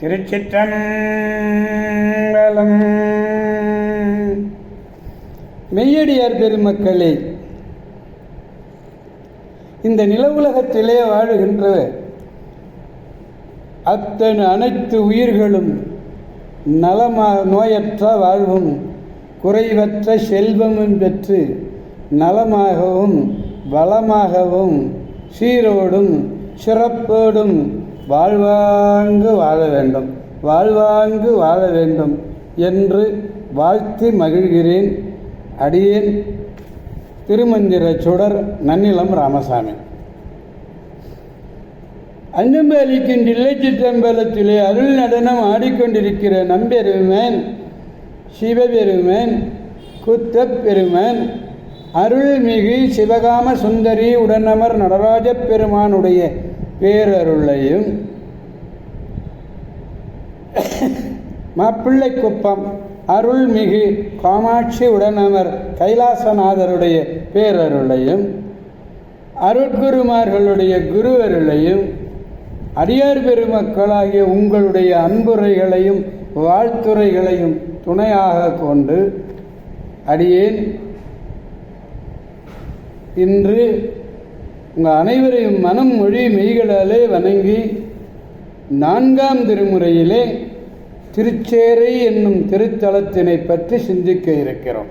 திருச்சிற்றம்பலம். மெய்யடியார் பெருமக்களே இந்த நிலவுலகத்திலே வாழுகின்ற அத்தனை அனைத்து உயிர்களும் நலமா நோயற்ற வாழ்வும் குறைவற்ற செல்வமும் பெற்று நலமாகவும் வளமாகவும் சீரோடும் சிறப்போடும் வாழ்வாங்கு வாழ வேண்டும். வாழ்வாங்கு வாழ வேண்டும் என்று வாழ்த்தி மகிழ்கிறேன். அடியேன் திருமந்திர சுடர் நன்னிலம் ராமசாமி. அன்னம்பலிக்கின் தில்லைச்சிற்றம்பலத்திலே அருள் நடனம் ஆடிக்கொண்டிருக்கிற நம்பெருமேன் சிவபெருமேன் குத்தப்பெருமன் அருள்மிகு சிவகாம சுந்தரி உடனமர் நடராஜப் பெருமானுடைய பேரருளையும் மாப்பிள்ளை குப்பம் அருள்மிகு காமாட்சி உடனவர் கைலாசநாதருடைய பேரருளையும் அருட்குருமார்களுடைய குருவருளையும் அடியார் பெருமக்களாகிய உங்களுடைய அன்புரைகளையும் வாழ்த்துரைகளையும் துணையாக கொண்டு அடியேன். இன்று உங்கள் அனைவரையும் மனம் மொழி மெய்களாலே வணங்கி நான்காம் திருமுறையிலே திருச்சேரை என்னும் திருத்தலத்தினை பற்றி சிந்திக்க இருக்கிறோம்.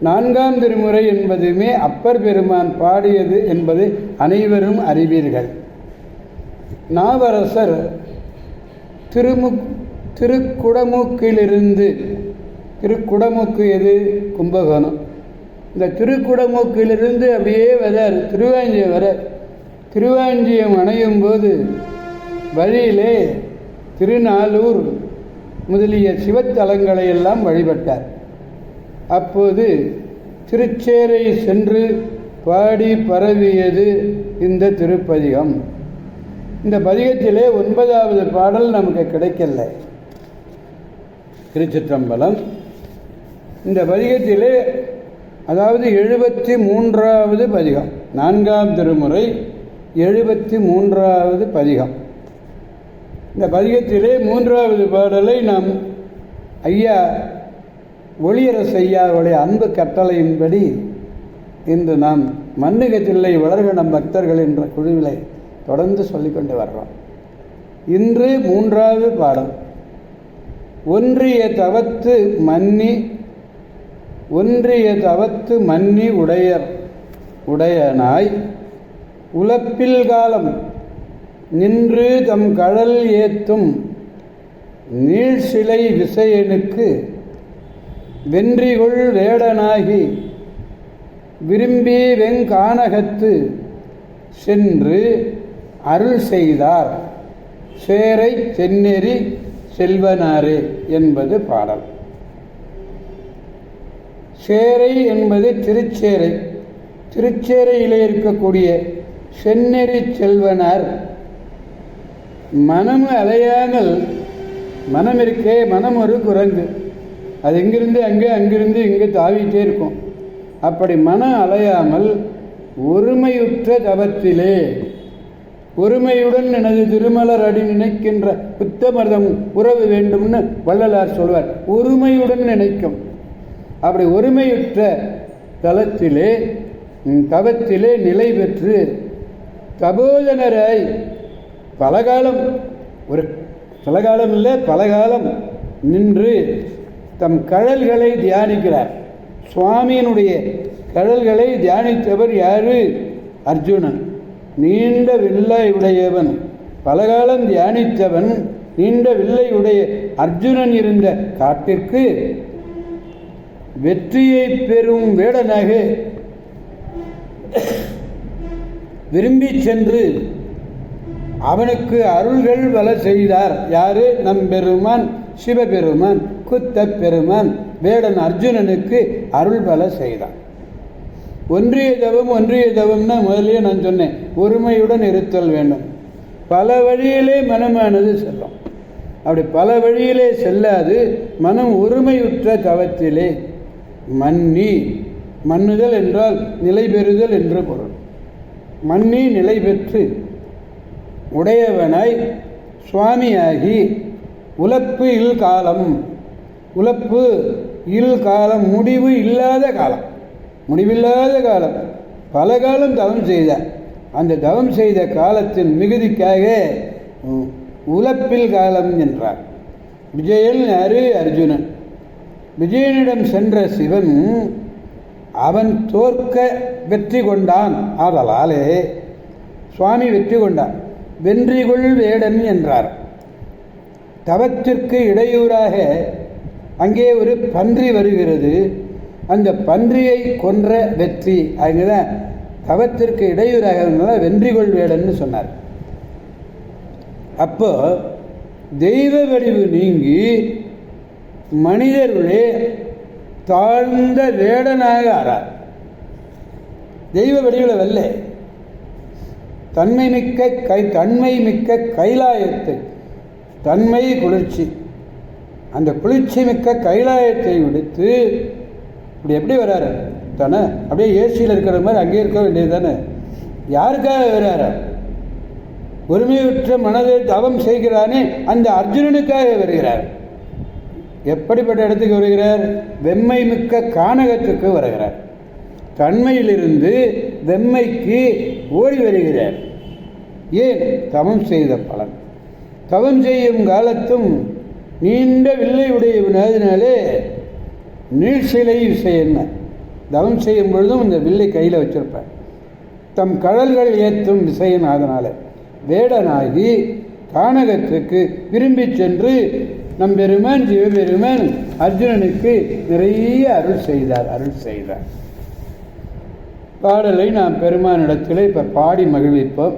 நான்காம் திருமுறை என்பதுமே அப்பர் பெருமான் பாடியது என்பது அனைவரும் அறிவீர்கள். நாவரசர் திருமு திருக்குடமுக்கிலிருந்து திருக்குடமுக்கு எது? கும்பகோணம். இந்த திருக்குடமூக்கிலிருந்து அப்படியே வரார் திருவாஞ்சியம் வர திருவாஞ்சியம் அணையும் போது வழியிலே திருநாளூர் முதலிய சிவத்தலங்களை எல்லாம் வழிபட்டார். அப்போது திருச்சேரை சென்று பாடி பரவியது இந்த திருப்பதிகம். இந்த பதிகத்திலே ஒன்பதாவது பாடல் நமக்கு கிடைக்கல. திருச்சிற்றம்பலம். இந்த பதிகத்திலே அதாவது எழுபத்தி மூன்றாவது பதிகம். நான்காம் திருமுறை எழுபத்தி மூன்றாவது பதிகம். இந்த பதிகத்திலே மூன்றாவது பாடலை நாம் ஐயா ஒளியரசு ஐயாவுடைய அன்பு கட்டளையின்படி இன்று நாம் மண்ணுகத்தில்லை வளர்கணம் பக்தர்கள் என்ற குழுவிலை தொடர்ந்து சொல்லிக்கொண்டு வர்றோம். இன்று மூன்றாவது பாடம். ஒன்றிய தவத்து மன்னி ஒன்றிய தவத்து மன்னி உடையர் உடையனாய் உலப்பில் காலம் நின்று தம் கழல் ஏத்தும் நீழ்சிலை விசையனுக்கு வென்றிகொள் வேடனாகி விரும்பி வெங்கானகத்து சென்று அருள் செய்தார். சேரை செந்நெறி செல்வனாரே என்பது பாடல். சேரை என்பது திருச்சேரை. திருச்சேரையிலே இருக்கக்கூடிய செந்நெறி செல்வனார். மனம் அலையாமல் மனம் இருக்கே மனம் ஒரு குரங்கு. அது இங்கிருந்து அங்கே அங்கிருந்து இங்கே தாவிட்டே இருக்கும். அப்படி மனம் அலையாமல் ஒருமையுற்ற தவத்திலே ஒருமையுடன் எனது திருமலர் அடி நினைக்கின்ற புத்தமர்தம் உறவு வேண்டும்னு வள்ளலார் சொல்வார். ஒருமையுடன் நினைக்கும். அப்படி ஒருமையுற்ற தலத்திலே தவத்திலே நிலை பெற்று தபோதனராய் பலகாலம் ஒரு பலகாலம் இல்லை பலகாலம் நின்று தம் கழல்களை தியானிக்கிறார். சுவாமியினுடைய கழல்களை தியானித்தவர் யாரு? அர்ஜுனன். நீண்ட வில்லை உடையவன் பலகாலம் தியானித்தவன் நீண்ட வில்லை உடைய அர்ஜுனன் இருந்த காட்டிற்கு வெற்றியை பெறும் வேடனாக விரும்பி சென்று அவனுக்கு அருள்கள் வல செய்தார். யாரு? நம் பெருமான் சிவபெருமான் குத்த பெருமான் வேடன் அர்ஜுனனுக்கு அருள் பல செய்தான். ஒன்றிய தவம் ஒன்றிய தவம்னா முதலே நான் சொன்னேன். ஒருமையுடன் இருத்தல் வேண்டும். பல வழியிலே மனமானது செல்லும். அப்படி பல வழியிலே செல்லாது மனம் ஒருமையுற்ற தவத்திலே மன்னி மன்னுதல் என்றால் நிலை பெறுதல் என்று பொருள். மன்னி நிலை பெற்று உடையவனாய் சுவாமியாகி உலப்பு இல் காலம் உலப்பு இல் காலம் முடிவு இல்லாத காலம் முடிவில்லாத காலம். பல காலம் தவம் செய்த அந்த தவம் செய்த காலத்தின் மிகுதிக்காக உழப்பில் உலப்பில் காலம் என்றார். விஜயன் யாரு அர்ஜுனன். விஜயனிடம் சென்ற சிவன் அவன் தோற்க வெற்றி கொண்டான். ஆதலாலே சுவாமி வெற்றி கொண்டான் வென்றிகொள் வேடன் என்றார். தவத்திற்கு இடையூறாக அங்கே ஒரு பன்றி வருகிறது. அந்த பன்றியை கொன்ற வெற்றி அங்கதான் தவத்திற்கு இடையூறாக இருந்ததால வென்றிகொள் வேடன்னு சொன்னார். அப்போ தெய்வ வடிவு நீங்கி மனிதர்களே தாழ்ந்த வேடனாக ஆறார். தெய்வ வடிவில் வல்ல தன்மை மிக்க கை தன்மை மிக்க கைலாயத்தை தன்மை குளிர்ச்சி அந்த குளிர்ச்சி மிக்க கைலாயத்தை விடுத்து இப்படி எப்படி வராரு? தானே? அப்படியே ஏசியில் இருக்கிற மாதிரி அங்கேயே இருக்க வேண்டியது தானே? யாருக்காக வராரு? ஒருமையுற்ற மனதை தவம் செய்கிறானே அந்த அர்ஜுனனுக்காக வருகிறார். எப்படிப்பட்ட இடத்துக்கு வருகிறார்? வெம்மை மிக்க கானகத்துக்கு வருகிறார். தன்மையிலிருந்து வெம்மைக்கு ஓடி வருகிறார். ஏன்? தவம் செய்த பலன். தவம் செய்யும் காலத்தும் நீண்ட வில்லை உடையவனாதினாலே நீழ்சிலை என்ன? தவம் செய்யும் பொழுதும் இந்த வில்லை கையில் வச்சிருப்பேன் தம் கடல்கள் ஏற்றும் விசையன் அதனால் வேடனாகி கானகத்துக்கு விரும்பி சென்று நம் பெருமான் சிவபெருமான் அர்ஜுனனுக்கு நிறைய அருள் செய்தார் அருள் செய்தார். பாடலை நாம் பெருமானிடத்தில் இப்போ பாடி மகிழ்விப்போம்.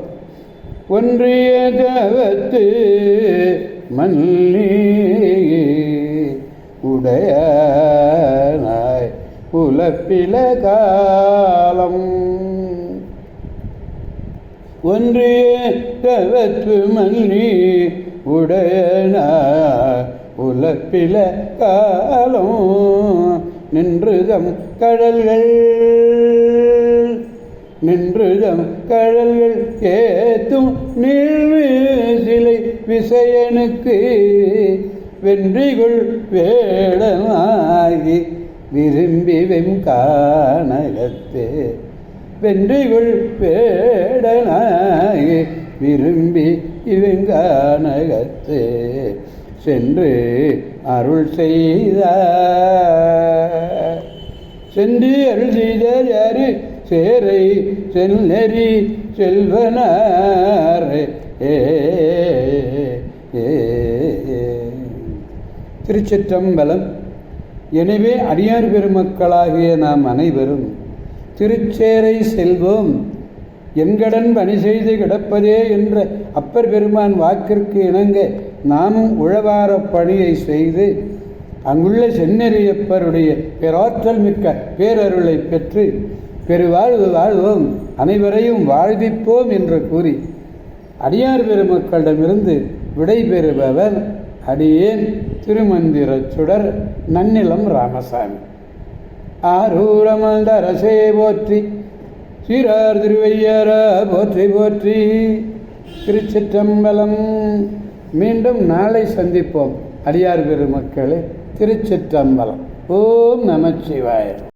ஒன்றிய தவத்து மல்லி உடையாய் புலப்பில காலம். ஒன்று தவத்து மல்லி உடையன உலப்பில காலம் நின்றுதம் கடல்கள். நின்றுதம் கடல்கள் ஏத்தும் நீழ்சிலை விசையனுக்கு வென்றிகுள் வேடமாகி விரும்பி வெம்கானகத்தே வென்றிகுள் வேடனாகி விரும்பி இவங்கானகத்தே சென்று அருள் செய்த. சென்று அருள் செய்தார் யாரு? சேரை செல்நெறி செல்வனாரே. ஏ, ஏ. திருச்சிற்றம்பலம். எனவே அடியார் பெருமக்களாகிய நாம் அனைவரும் திருச்சேரை செல்வோம். என்கடன் பணி செய்து கிடப்பதே என்ற அப்பர் பெருமான் வாக்கிற்கு இணங்க நாமும் உழவார பணியை செய்து அங்குள்ள செந்நெறியப்பருடைய பேராற்றல் மிக்க பேரருளை பெற்று பெருவாழ்வு வாழ்வோம் அனைவரையும் வாழ்விப்போம் என்று கூறி அடியார் பெருமக்களிடமிருந்து விடைபெறுபவர் அடியேன் திருமந்திரச் சுடர் நன்னிலம் ராமசாமி. ஆரூரமல்த அரசே போற்றி சீரார் திருவையாரா போற்றி போற்றி. திருச்சிற்றம்பலம் மீண்டும் நாளை சந்திப்போம். அடியார் பெருமக்களே திருச்சிற்றம்பலம். ஓம் நமச்சிவாய.